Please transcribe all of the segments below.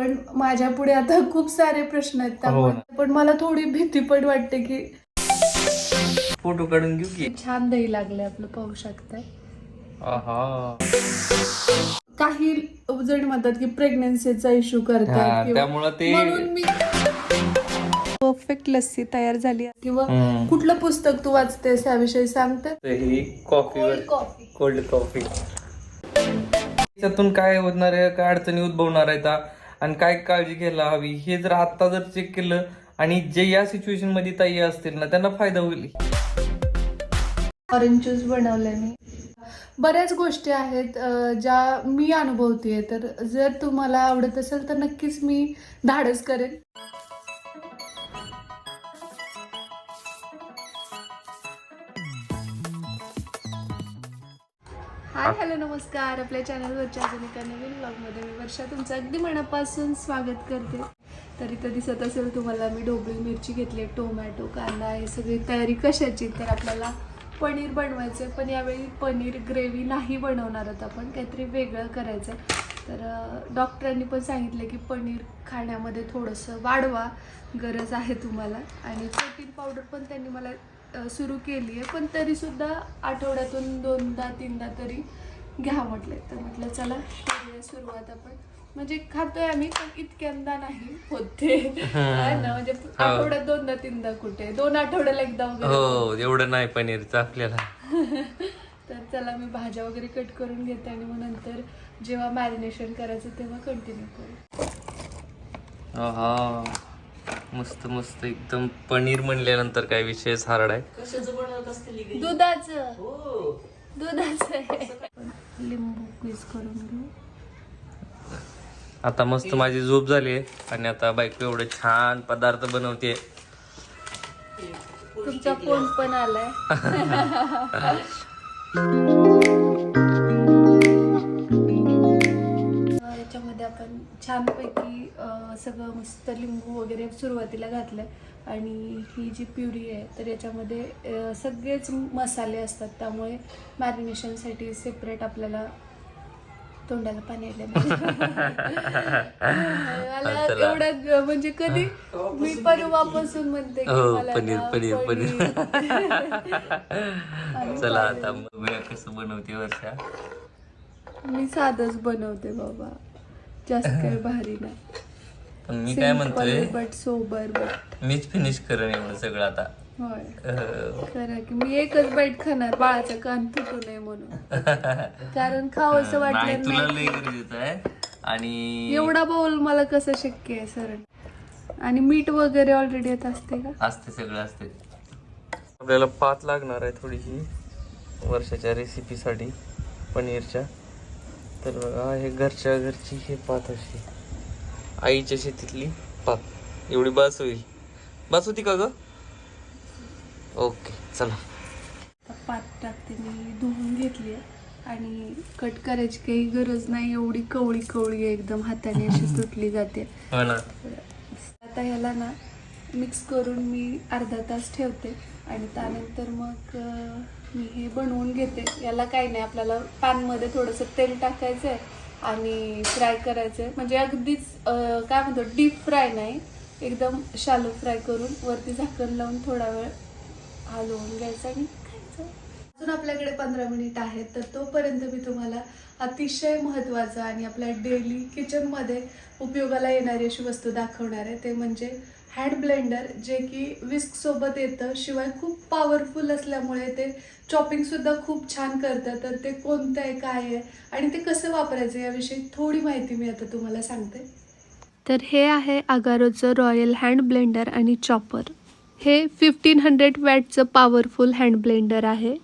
पण माझ्या पुढे आता खूप सारे प्रश्न आहेत हो त्यामुळे ना. पण मला थोडी भीती पण वाटते की फोटो काढून घेऊ की? छान दही लागले आपलं पाहू शकताय. आहा. काही जण म्हणतात की प्रेग्नन्सीचा इश्यू हा, करतात किंवा- त्यामुळं ते म्हणून मी परफेक्ट लस्सी तयार झाली आहे. किंवा हम्म. कुठलं पुस्तक तू वाचतेस त्याविषयी सांगतात तर ही कॉफीवर कॉफी कोल्ड कॉफी त्यातून काय होणार आहे? काय अडचणी उद्भवणार आहेत? आ, आणि काय काळजी घ्यायला हवी हे जर आता जर चेक केलं आणि जे या सिच्युएशनमध्ये ताई असतील ना त्यांना फायदा होईल. ऑरेंज ज्यूस बनवलाय मी. बऱ्याच गोष्टी आहेत ज्या मी अनुभवते तर जर तुम्हाला आवडत असेल तर नक्कीच मी धाडस करेन. हाय हॅलो नमस्कार. आपल्या चॅनलवरच्या अजून एका नवीन ब्लॉगमध्ये मी वर्षा. तुमचं अगदी मनापासून स्वागत करते. तर इथं दिसत असेल तुम्हाला मी ढोबळी मिरची घेतली टोमॅटो कांदा हे सगळी तयारी कशाची तर आपल्याला पनीर बनवायचं आहे पण यावेळी पनीर ग्रेव्ही नाही बनवणार आहोत आपण. काहीतरी वेगळं करायचं आहे तर डॉक्टरांनी पण सांगितलं की पनीर खाण्यामध्ये थोडंसं वाढवा. गरज आहे तुम्हाला. आणि प्रोटीन पावडर पण त्यांनी मला सुरू केली आहे. पण तरीसुद्धा आठवड्यातून दोनदा तीनदा तरी घ्या म्हटले तर म्हटलं चला करूया सुरुवात आपण. म्हणजे खातोय आम्ही पण इतक्यांदा नाही होते. ना? म्हणजे आठवड्यात दोनदा तीनदा कुठे? दोन आठवड्याला एकदा वगैरे हो एवढं नाही पनीरचं आपल्याला. तर चला मी भाज्या वगैरे कट करून घेते आणि मग नंतर जेव्हा मॅरिनेशन करायचं तेव्हा कंटिन्यू करू. हा मस्त मस्त एकदम पनीर म्हणल्यानंतर काय विषयच हार्ड आहे. दुधाचं. दुधाचं आहे. लिंबू क्वीज करून घेऊ. आता मस्त माझी झोप झाली आहे आणि आता बायको एवढे छान पदार्थ बनवते तुमचा फोन पण आलाय. अं, याच्यामध्ये आपण छानपैकी सगळं मस्त लिंबू वगैरे सुरुवातीला घातलंय. आणि ही जी प्युरी आहे तर याच्यामध्ये सगळेच मसाले असतात. त्यामुळे मॅरिनेशनसाठी सेपरेट आपल्याला तोंडाला पाणी आलं मला. एवढं म्हणजे कधी मी परवापासून म्हणते की हो, मला पनीर, पनीर, पनीर. चला आता कसं बनवते वर्षा? मी साधच बनवते बाबा. जास्त काही भारी नाही. पण मी काय म्हणतोय? बट सोबर बट मीच फिनिश करेन एवढं सगळं आता. होय. अह, खरं की मी एकच बाईट खाणार बाळाचा कान तुटू नये म्हणून. कारण खावं असं नाही वाटलं तुला नाही लय गरजेचं आहे. आणि एवढा बाऊल मला कसं शक्य आहे सर? आणि मीठ वगैरे ऑलरेडी येत असते का? असते सगळं असते. आपल्याला पात लागणार आहे थोडीशी वर्षाच्या रेसिपीसाठी पनीरच्या. तर बघा हे घरच्या घरची हे पात अशी. आईच्या शेतीतली पात. एवढी बास होईल. बास होती का ग? ओके चला. पात टाकते मी धुवून घेतली आणि कट करायची काही गरज नाही एवढी कवळी कवळी एकदम. हाताने अशी तुटली जाते. हो ना. आता ह्याला ना मिक्स करून मी अर्धा तास ठेवते. आणि त्यानंतर मग मी हे बनवून घेते. याला काही नाही आपल्याला पॅनमध्ये थोडंसं तेल टाकायचं आहे आणि फ्राय करायचं आहे म्हणजे अगदीच काय म्हणतो डीप फ्राय नाही. एकदम शालो फ्राय करून वरती झाकण लावून थोडा वेळ हलवून घ्यायचं आणि खायचं. अजून आपल्याकडे पंधरा मिनिट आहेत तर तोपर्यंत मी तुम्हाला अतिशय महत्त्वाचं आणि आपल्या डेली किचनमध्ये उपयोगाला येणारी अशी वस्तू दाखवणार आहे. ते म्हणजे हँड ब्लेंडर जे की विस्क सोबत येतं शिवाय खूप पॉवरफुल असल्यामुळे ते चॉपिंग सुद्धा खूप छान करतं. तर ते कोणतं आहे काय आहे आणि ते कसं वापरायचं याविषयी थोडी माहिती मी आता तुम्हाला सांगते. तर हे आहे अगारोचं रॉयल हँड ब्लेंडर आणि चॉपर हे फिफ्टीन हंड्रेड वॅटचं पॉवरफुल हँड ब्लेंडर आहे.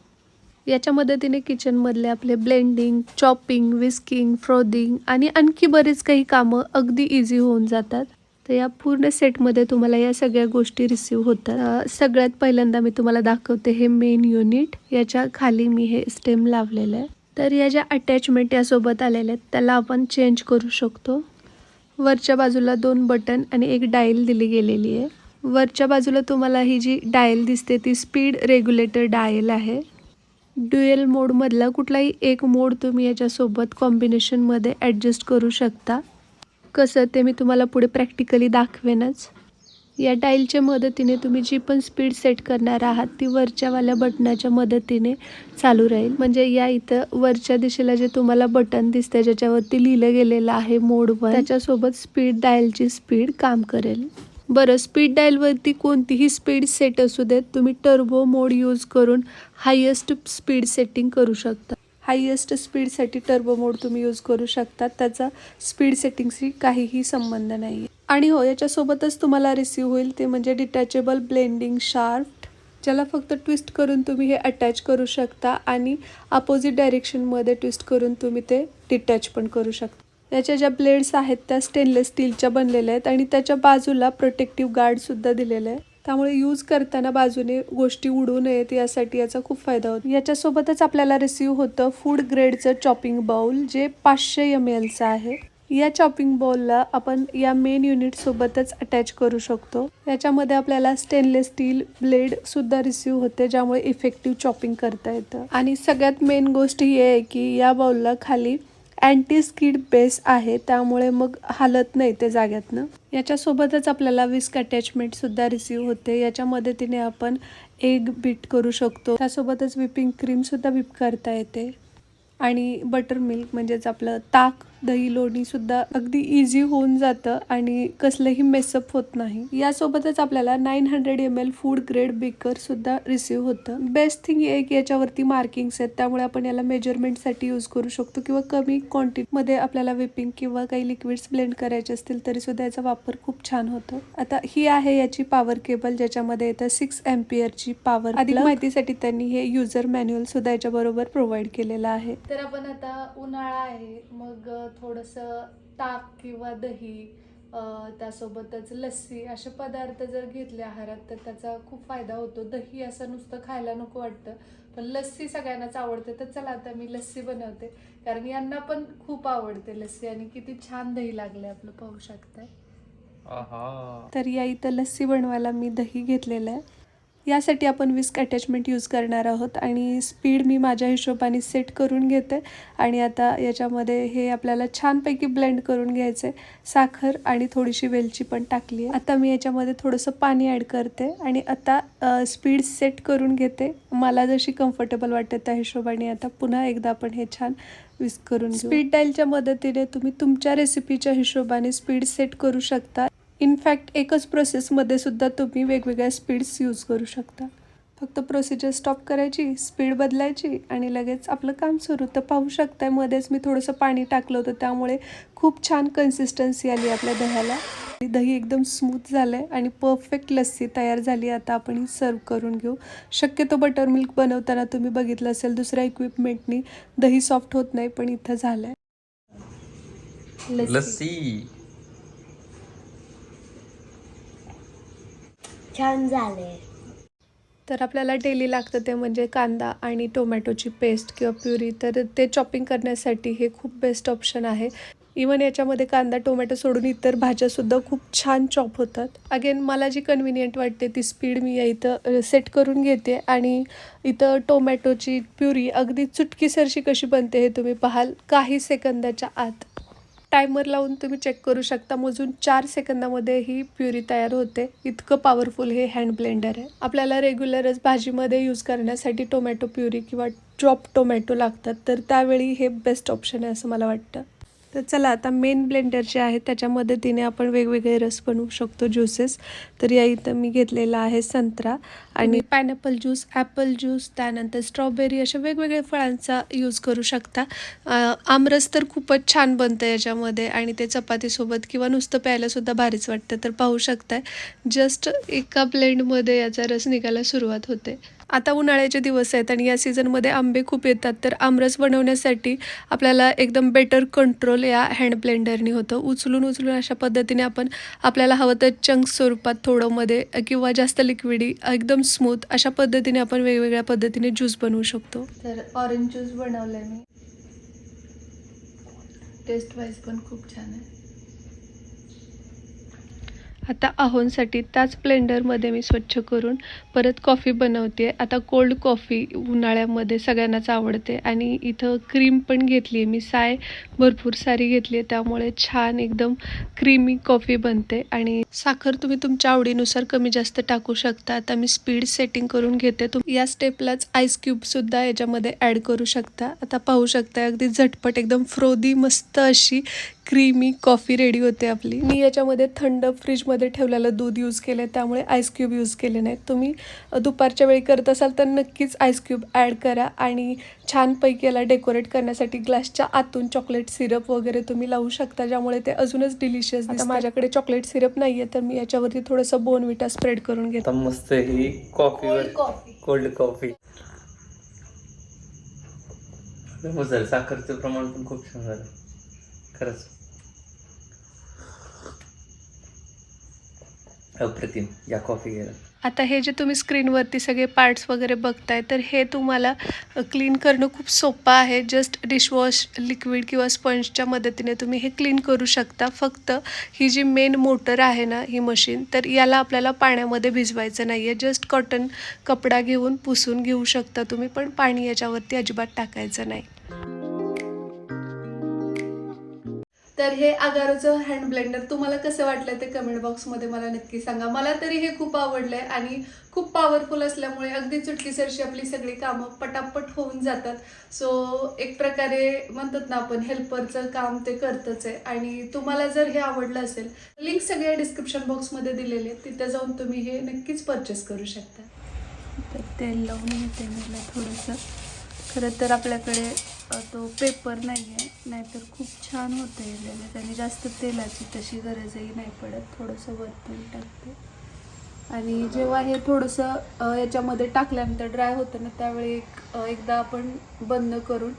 याच्या मदतीने किचनमधले आपले ब्लेंडिंग चॉपिंग विस्किंग फ्रोदिंग आणि आणखी बरेच काही कामं अगदी इझी होऊन जातात. तर या पूर्ण सेटमध्ये तुम्हाला या सगळ्या गोष्टी रिसीव होतात. सगळ्यात पहिल्यांदा मी तुम्हाला दाखवते हे मेन युनिट याच्या खाली मी हे स्टेम लावलेलं आहे. तर या ज्या अटॅचमेंट यासोबत आलेल्या आहेत त्याला आपण चेंज करू शकतो. वरच्या बाजूला दोन बटन आणि एक डायल दिली गेलेली आहे. वरच्या बाजूला तुम्हाला ही जी डायल दिसते ती स्पीड रेग्युलेटर डायल आहे. ड्युएल मोडमधला कुठलाही एक मोड तुम्ही याच्यासोबत कॉम्बिनेशनमध्ये ॲडजस्ट करू शकता. कसं ते मी तुम्हाला पुढे प्रॅक्टिकली दाखवेनच. या डाईलच्या मदतीने तुम्ही जी पण स्पीड सेट करणार आहात ती वरच्यावाल्या बटनाच्या मदतीने चालू राहील. म्हणजे या इथं वरच्या दिशेला जे तुम्हाला बटन दिसतं ज्याच्यावरती लिहिलं गेलेलं आहे मोडवर त्याच्यासोबत स्पीड डायलची स्पीड काम करेल. बरं स्पीड डायलवरती कोणतीही स्पीड सेट असू देत तुम्ही टर्बो मोड यूज करून हायेस्ट स्पीड सेटिंग करू शकता. हायेस्ट स्पीडसाठी टर्बो मोड तुम्ही यूज करू शकता. त्याचा स्पीड सेटिंगशी काहीही संबंध नाही आणि हो याच्यासोबतच तुम्हाला रिसीव होईल ते म्हणजे डिटॅचेबल ब्लेंडिंग शार्फ्ट ज्याला फक्त ट्विस्ट करून तुम्ही हे अटॅच करू शकता आणि अपोजिट डायरेक्शनमध्ये ट्विस्ट करून तुम्ही ते डिटॅच पण करू शकता. याच्या ज्या ब्लेड्स आहेत त्या स्टेनलेस स्टीलच्या बनलेल्या आहेत आणि त्याच्या बाजूला प्रोटेक्टिव्ह गार्डसुद्धा दिलेलं आहे त्यामुळे यूज करताना बाजूने गोष्टी उडू नयेत यासाठी याचा खूप फायदा होतो. याच्यासोबतच आपल्याला रिसीव होतं फूड ग्रेडचं चॉपिंग बाउल जे पाचशे एम एलचं आहे. या चॉपिंग बॉलला आपण या मेन युनिटसोबतच अटॅच करू शकतो. याच्यामध्ये आपल्याला स्टेनलेस स्टील ब्लेड सुद्धा रिसीव्ह होते ज्यामुळे इफेक्टिव्ह चॉपिंग करता येतं. आणि सगळ्यात मेन गोष्ट ही आहे की या बॉलला खाली अँटी स्किड बेस आहे त्यामुळे मग हालत नाही ते जाग्यातनं. याच्यासोबतच आपल्याला विस्क अटॅचमेंटसुद्धा रिसीव होते. याच्या मदतीने आपण एग बीट करू शकतो. त्यासोबतच विपिंग क्रीमसुद्धा विप करता येते. आणि बटर मिल्क म्हणजेच आपलं ताक दही लोणी सुद्धा अगदी इझी होऊन जातं आणि कसलंही मेसअप होत नाही. यासोबतच आपल्याला nine hundred M L food grade बेकरसुद्धा receive होतं. बेस्ट थिंग एक की याच्यावरती मार्किंग्स आहेत. त्यामुळे आपण याला मेजरमेंटसाठी यूज करू शकतो किंवा कमी क्वांटिटीमध्ये आपल्याला विपिंग किंवा काही लिक्विड्स ब्लेंड करायचे असतील तरीसुद्धा याचा वापर खूप छान होतो. आता ही आहे याची पॉवर केबल ज्याच्यामध्ये येतं सिक्स एम्पियरची पॉवर अधिक माहितीसाठी त्यांनी हे युजर मॅन्युअल सुद्धा याच्याबरोबर प्रोव्हाइड केलेलं आहे. तर आपण आता उन्हाळा आहे. मग थोडंसं ताक किंवा दही त्यासोबतच लस्सी असे पदार्थ जर घेतले आहारात तर त्याचा खूप फायदा होतो. दही असं नुसतं खायला नको वाटतं पण लस्सी सगळ्यांनाच आवडते तर चला आता मी लस्सी बनवते. कारण यांना पण खूप आवडते लस्सी आणि किती छान दही लागले आपलं पाहू शकताय? तर या इथं लस्सी बनवायला मी दही घेतलेलं आहे. यासाठी आपण विस्क अटॅचमेंट यूज करणार आहोत आणि स्पीड मी माझ्या हिशोबाने सेट करून घेते. आणि आता याच्यामध्ये हे आपल्याला छानपैकी ब्लेंड करून घ्यायचं साखर आणि थोडीशी वेलची पण टाकली आहे. आता मी याच्यामध्ये थोडंसं पाणी ॲड करते आणि आता स्पीड सेट करून घेते. मला जशी कम्फर्टेबल वाटते त्या हिशोबाने आता पुन्हा एकदा आपण हे छान विस्क करून स्पीड डायलच्या मदतीने तुम्ही तुमच्या रेसिपीच्या हिशोबाने स्पीड सेट करू शकता. इनफॅक्ट एकच प्रोसेसमध्ये सुद्धा तुम्ही वेगवेगळ्या स्पीड्स यूज करू शकता. फक्त प्रोसिजर स्टॉप करायची स्पीड बदलायची आणि लगेच आपलं काम सुरू. तर पाहू शकताय मध्येच मी थोडंसं पाणी टाकलं होतं. त्यामुळे खूप छान कन्सिस्टन्सी आली आपल्या दह्याला. आणि दही एकदम स्मूथ झालं आहे आणि परफेक्ट लस्सी तयार झाली. आता आपण ही सर्व करून घेऊ. शक्यतो बटर मिल्क बनवताना तुम्ही बघितलं असेल दुसऱ्या इक्विपमेंटनी दही सॉफ्ट होत नाही पण इथं झालं आहे लस्सी. छान झाले तर आपल्याला डेली लागतं ते म्हणजे कांदा आणि टोमॅटोची पेस्ट किंवा प्युरी तर ते चॉपिंग करण्यासाठी हे खूप बेस्ट ऑप्शन आहे. इवन याच्यामध्ये कांदा टोमॅटो सोडून इतर भाज्यासुद्धा खूप छान चॉप होतात. अगेन मला जी कन्व्हिनियंट वाटते ती स्पीड मी या इथं सेट करून घेते. आणि इथं टोमॅटोची प्युरी अगदी चुटकीसरशी कशी बनते हे तुम्ही पाहाल काही सेकंदाच्या आत. टायमर लावून तुम्ही चेक करू शकता. मोजून चार सेकंदामध्ये ही प्युरी तयार होते. इतकं पॉवरफुल हे हँड ब्लेंडर आहे. आपल्याला रेग्युलरच भाजीमध्ये यूज करण्यासाठी टोमॅटो प्युरी किंवा चॉप टोमॅटो लागतात. तर त्यावेळी हे बेस्ट ऑप्शन आहे असं मला वाटतं. तर चला आता मेन ब्लेंडर जे आहे त्याच्या मदतीने आपण वेगवेगळे रस बनवू शकतो ज्युसेस तर या इथं मी घेतलेला आहे संत्रा आणि पायनॅपल ज्यूस ॲपल ज्यूस त्यानंतर स्ट्रॉबेरी अशा वेगवेगळ्या फळांचा यूज करू शकता. आमरस तर खूपच छान बनतं याच्यामध्ये आणि ते चपातीसोबत किंवा नुसतं प्यायलासुद्धा भारीच वाटतं तर पाहू शकताय. जस्ट एका ब्लेंडमध्ये याचा रस निघायला सुरुवात होते. आता उन्हाळ्याचे दिवस आहेत आणि या सीझनमध्ये आंबे खूप येतात. तर आमरस बनवण्यासाठी आपल्याला एकदम बेटर कंट्रोल या हँड ब्लेंडरने होतं. उचलून उचलून अशा पद्धतीने आपण आपल्याला हवं तर चंक स्वरूपात थोडं मध्ये किंवा जास्त लिक्विडी एकदम स्मूथ अशा पद्धतीने आपण वेगवेगळ्या पद्धतीने ज्यूस बनवू शकतो. तर ऑरेंज ज्यूस बनवलं मी. टेस्ट वाईज पण खूप छान आहे. आता आहोंसाठी त्याच ब्लेंडरमध्ये मी स्वच्छ करून परत कॉफी बनवते. आता कोल्ड कॉफी उन्हाळ्यामध्ये सगळ्यांनाच आवडते. आणि इथं क्रीम पण घेतली आहे मी. साय भरपूर सारी घेतली आहे त्यामुळे छान एकदम क्रीमी कॉफी बनते. आणि साखर तुम्ही तुमच्या आवडीनुसार कमी जास्त टाकू शकता. आता मी स्पीड सेटिंग करून घेते. तुम या स्टेपलाच आईस क्यूबसुद्धा याच्यामध्ये ॲड करू शकता. आता पाहू शकता अगदी झटपट एकदम फ्रोदी मस्त अशी क्रीमी कॉफी रेडी होते आपली. मी याच्यामध्ये थंड फ्रीजमध्ये ठेवलेलं दूध यूज केलं त्यामुळे आईस क्यूब यूज केले नाहीत. तुम्ही दुपारच्या वेळी करत असाल तर नक्कीच आईस क्यूब ॲड करा आणि छानपैकी याला डेकोरेट करण्यासाठी ग्लासच्या आतून चॉकलेट सिरप वगैरे तुम्ही लावू शकता ज्यामुळे ते अजूनच डिलिशियस आता माझ्याकडे चॉकलेट सिरप नाही आहे तर मी याच्यावरती थोडंसं बोनविटा स्प्रेड करून घेते. मस्त ही कॉफीवर कॉफी कोल्ड कॉफी साखरचं प्रमाण पण खूप छान झालं. खरंच. अप्रतिम या कॉफी घ्यायला. आता हे जे तुम्ही स्क्रीनवरती सगळे पार्ट्स वगैरे बघताय तर हे तुम्हाला क्लीन करणं खूप सोपं आहे. जस्ट डिशवॉश लिक्विड किंवा स्पंजच्या मदतीने तुम्ही हे क्लीन करू शकता. फक्त ही जी मेन मोटर आहे ना ही मशीन तर याला आपल्याला पाण्यामध्ये भिजवायचं नाही आहे जस्ट कॉटन कपडा घेऊन पुसून घेऊ शकता तुम्ही पण पाणी याच्यावरती अजिबात टाकायचं नाही. तर हे आगारोचं हँड ब्लेंडर तुम्हाला कसं वाटलं ते कमेंट बॉक्समध्ये मला नक्की सांगा. मला तरी हे खूप आवडलंय आणि खूप पॉवरफुल असल्यामुळे अगदी चुटकीसरशी आपली सगळी कामं पटापट होऊन जातात. सो एक प्रकारे म्हणतात ना आपण हेल्परचं काम ते करतच आहे. आणि तुम्हाला जर हे आवडलं असेल लिंक सगळ्या डिस्क्रिप्शन बॉक्समध्ये दिलेले आहेत. तिथे जाऊन तुम्ही हे नक्कीच परचेस करू शकता. तर तेल लावून घेते मला थोडंसं खरं तर आपल्याकडे तो पेपर नाही आहे नाहीतर खूप छान होतं आहे त्याने जास्त तेलाची तशी गरजही नाही पडत थोडंसं वरतून टाकते. आणि जेव्हा हे थोडंसं याच्यामध्ये टाकल्यानंतर ड्राय होतं ना त्यावेळी एक एकदा आपण बंद करून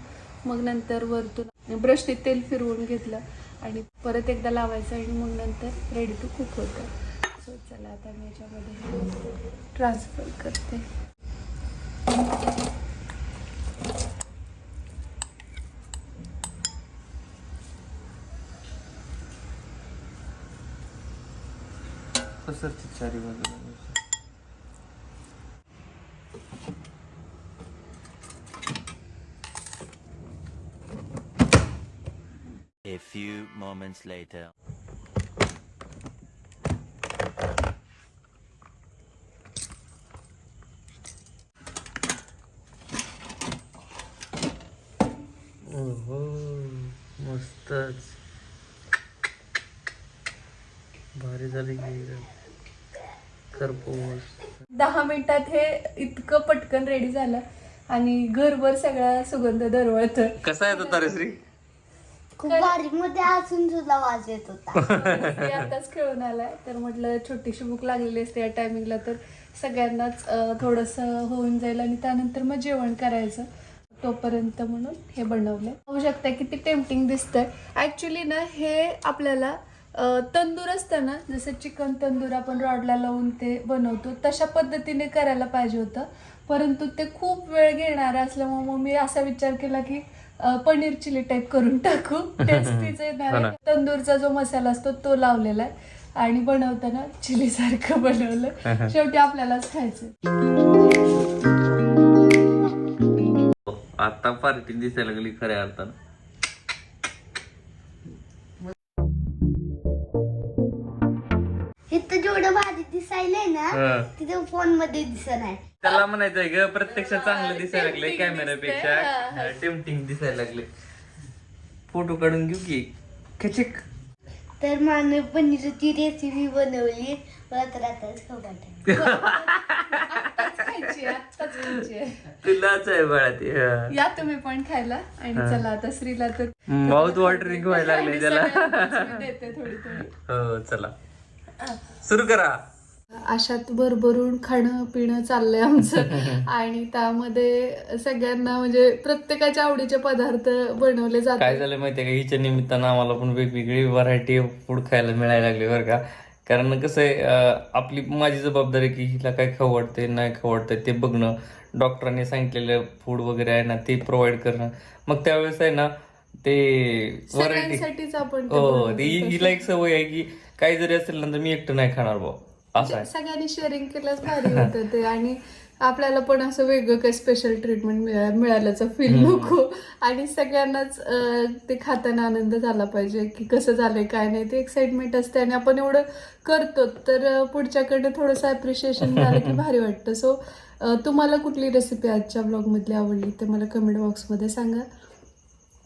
मग नंतर वरतून ब्रशने तेल फिरवून घेतलं आणि परत एकदा लावायचं आणि मग नंतर रेडी टू कुक होतं. सो चला आता मी याच्यामध्ये ट्रान्सफर करते. पसरते चारी बाजूला A few moments later. ओहो मस्तच भारी झाली की खरपूस दहा मिनिटात हे इतकं पटकन रेडी झालं आणि घरभर सगळा सुगंध दरवळत कसा येतो तारेश्री खूप बारीकमध्ये असून सुद्धा वाज येत होता. आताच खेळून आलाय. तर म्हटलं छोटीशी भूक लागलेली असते या टायमिंगला तर सगळ्यांनाच थोडंसं होऊन जाईल आणि त्यानंतर मग जेवण करायचं. तोपर्यंत म्हणून हे बनवलंय. होऊ शकतं किती टेम्पटिंग दिसतंय. ऍक्च्युली ना हे आपल्याला तंदूर असतं ना? जसं चिकन तंदूर आपण रॉडला लावून ते बनवतो तशा पद्धतीने करायला पाहिजे होतं. परंतु ते खूप वेळ घेणार असल्यामुळे मग मी असा विचार केला की पनीर चिली टाईप करून टाकू. टेस्टीच येणार हो. तंदूरचा जो मसाला असतो तो लावलेला आहे. आणि बनवताना चिली सारखं बनवलं. शेवटी आपल्यालाच खायचं आता पार्टी दिसायला लागली खऱ्या अर्थानं. दिसायलंय ना हं. तिथे फोनमध्ये दिसत नाही. त्याला म्हणायचंय ग प्रत्यक्ष चांगलं दिसायला लागले कॅमेरापेक्षा टेम्पटिंग दिसायला लागले फोटो काढून घेऊ की. खचिक. तर मानव पनीरची रेसिपी बनवली. मला तर आताच खाऊ वाटत आत्ताच खायची आहे, आत्ताच खायची आहे. तुलाच आहे बाळा ते. या तुम्ही पण खायला आणि चला आता श्रीला तर माउथ वॉटरिंग व्हायला लागले त्याला. सगळ्यांनाच मी देते थोडी थोडी. हो चला. सुरू करा. अशात भरभरून खाणं पिणं चाललंय आमचं. आणि त्यामध्ये सगळ्यांना म्हणजे प्रत्येकाच्या आवडीचे पदार्थ बनवले काय जातात झालं माहितीये का? हिच्या निमित्तानं आम्हाला पण वेगवेगळी व्हरायटी फूड खायला मिळायला लागली बरं का. कारण कसं आहे आपली माझी जबाबदारी की हिला काय खाऊ वाटतंय नाही खाऊ वाटतंय ते बघणं. डॉक्टरांनी सांगितलेलं फूड वगैरे आहे ना ते प्रोव्हाइड करणं. मग त्यावेळेस आहे ना ते व्हरायटी आपण हो हिला एक सवय आहे की काही जरी असेल ना तर मी एकटं नाही खाणार भाऊ असं आहे. सगळ्यांनी शेअरिंग केल्यास भारी होतं ते. आणि आपल्याला पण असं वेगळं काही स्पेशल ट्रीटमेंट मिळा मिळाल्याचं फील नको. आणि सगळ्यांनाच ते खाताना आनंद झाला पाहिजे की कसं झालंय काय नाही ते एक्साइटमेंट असते. आणि आपण एवढं करतो तर पुढच्याकडे थोडंसं अप्रिशिएशन मिळालं की भारी वाटतं. सो तुम्हाला कुठली रेसिपी आजच्या ब्लॉगमधली आवडली ते मला कमेंट बॉक्समध्ये सांगा.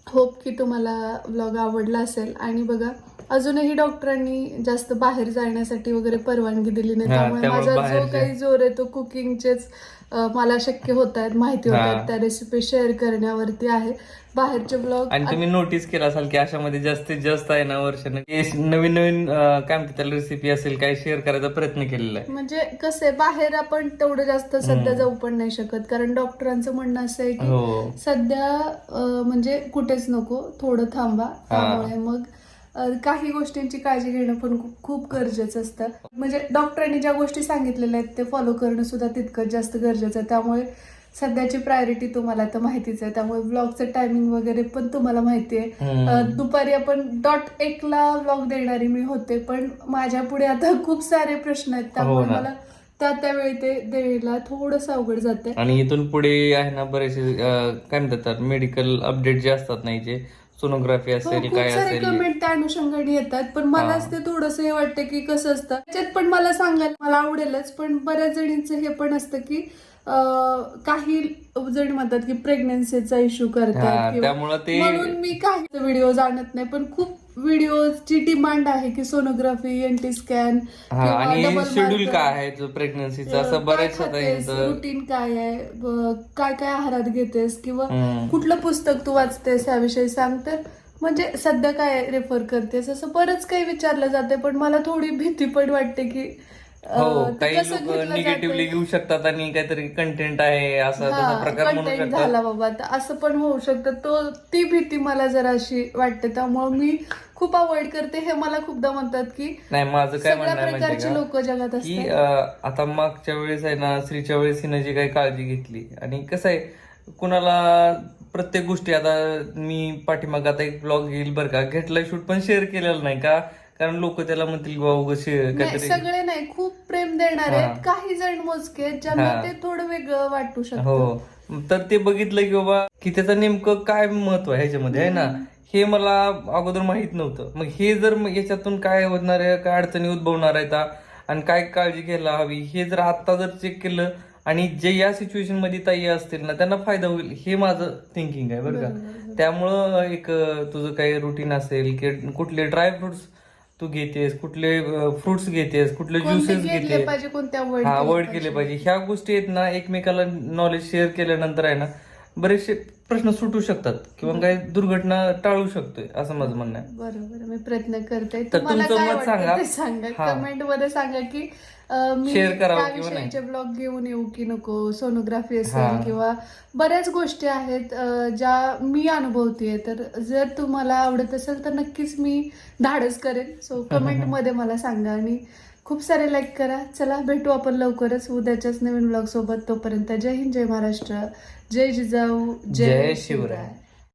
होप की तुम्हाला ब्लॉग आवडला असेल. आणि बघा अजूनही डॉक्टरांनी जास्त बाहेर जाण्यासाठी वगैरे परवानगी दिली नाही. त्यामुळे माझा जो काही जोर आहे तो कुकिंगचेच मला शक्य होत आहेत माहिती होत आहेत. त्या रेसिपी शेअर करण्यावरती आहे. बाहेरचे ब्लॉग आणि तुम्ही नोटीस केलं असाल की अशामध्ये जास्तीत जास्त आहे ना वर्षानं. की नवीन नवीन काय म्हणतात त्याला रेसिपी असेल काय शेअर करायचा प्रयत्न केलेला आहे. म्हणजे कसं बाहेर आपण तेवढं जास्त सध्या जाऊ पण नाही शकत. कारण डॉक्टरांचं म्हणणं असं आहे की हो. सध्या म्हणजे कुठेच नको थोडं थांबा. त्यामुळे मग काही गोष्टींची काळजी घेणं पण खूप गरजेचं असतं. म्हणजे डॉक्टरांनी ज्या गोष्टी सांगितलेल्या आहेत ते फॉलो करणं सुद्धा तितकंच जास्त गरजेचं आहे. त्यामुळे सध्याची प्रायोरिटी तुम्हाला तर माहितीच आहे. त्यामुळे ब्लॉगचं टायमिंग वगैरे पण तुम्हाला माहिती आहे. दुपारी आपण डॉट एकला ब्लॉग देणारी मी होते पण माझ्या पुढे आता खूप सारे प्रश्न आहेत. त्यामुळे ना. मला त्या त्यावेळी ते द्यायला थोडंसं अवघड जाते आणि इथून पुढे आहे ना बरेचसे काय म्हणतात मेडिकल अपडेट जे असतात नाही जे सोनोग्राफी हो, असेल काय असेल. कमेंट त्या अनुषंगाने येतात पण मलाच ते थोडस हे वाटतं की कसं असतं. त्याच्यात पण मला सांगायला मला आवडेलच पण बऱ्याच जणींचं हे पण असतं की काही जण म्हणतात की प्रेग्नन्सीचा इश्यू करतात त्यामुळं ते- म्हणून मी काही व्हिडिओ जाणत नाही पण खूप व्हिडिओची डिमांड आहे की सोनोग्राफी एनटी स्कॅन आणि शेड्यूल काय आहे जो प्रेग्नन्सीचा असं बरेच रुटीन काय आहे? काय काय आहारात घेतेस? किंवा. कुठलं पुस्तक तू वाचतेस याविषयी सांग तर म्हणजे सध्या काय रेफर करतेस? असं बरंच काही विचारलं जाते पण मला थोडी भीती पण वाटते की हो अं, ते काही कसं लोक घेतलं निगेटिव्हली जातंय. घेऊ शकतात आणि काहीतरी कंटेंट आहे असा तसा प्रकार म्हणू शकतात. झाला बाबा. असं पण होऊ शकतं. तो ती भीती मला जरा अशी वाटते. त्यामुळे मी खूप अवॉइड करते. हे मला खूपदा म्हणतात की नाही माझं काय सगळ्या म्हणणं आहे प्रकारची माहितीये लोक जगात का की असतात. अं, आता मागच्या वेळेस आहे ना स्त्रीच्या वेळेस हिनं जी काही काळजी घेतली. आणि कसं आहे कुणाला प्रत्येक गोष्टी आता मी पाठीमाग आता एक ब्लॉग घेईल बरं का घेतला शूट पण शेअर केलेला नाही का? कारण लोक त्याला म्हणतील नाही काहीतरी सगळे नाही खूप प्रेम देणारे हा. आहेत काही जण मोजके आहेत, ज्यांना हा. ते थोडं वेगळं वाटू शकतं. हो. तर ते बघितलं की बाबा की त्याचं नेमकं काय महत्त्व आहे ह्याच्यामध्ये आहे ना? हे मला अगोदर माहीत नव्हतं. मग हे जर मग याच्यातून काय होणार आहे काय अडचणी उद्भवणार आहेत आ, आणि काय काळजी घ्यायला हवी हे जर आता जर चेक केलं आणि जे या सिच्युएशनमध्ये ताई असतील ना त्यांना फायदा होईल हे माझं थिंकिंग आहे बरं का? त्यामुळं एक अं, तुझं काही रुटीन असेल की कुठले ड्राय फ्रुट्स तू घेतेस कुठले फ्रुट्स घेतेस कुठले ज्युसेस घेते पाहिजे अवॉइड हा केले पाहिजे. ह्या गोष्टी आहेत ना एकमेकाला नॉलेज शेअर केल्यानंतर आहे ना बरेचसे प्रश्न सुटू शकतात किंवा काही दुर्घटना टाळू शकतोय असं माझं म्हणणं आहे. बरोबर मी प्रयत्न करते. तर तुम्हाला तुमचं काय मत सांगा. सांगा. कमेंटमध्ये सांगा की मी Share करावं किंवा त्याविषयीचे. ब्लॉग घेऊन येऊ की नको सोनोग्राफी हा. असेल किंवा बऱ्याच गोष्टी आहेत अं, ज्या मी अनुभवतीये तर जर तुम्हाला आवडत असेल तर नक्कीच मी धाडस करेन सो कमेंट मध्ये मला सांगा आणि खूप सारे लाईक करा चला भेटू आपण लवकरच उद्याच्याच नवीन ब्लॉग सोबत तोपर्यंत जय हिंद जय महाराष्ट्र जय जिजाऊ जय शिवराय.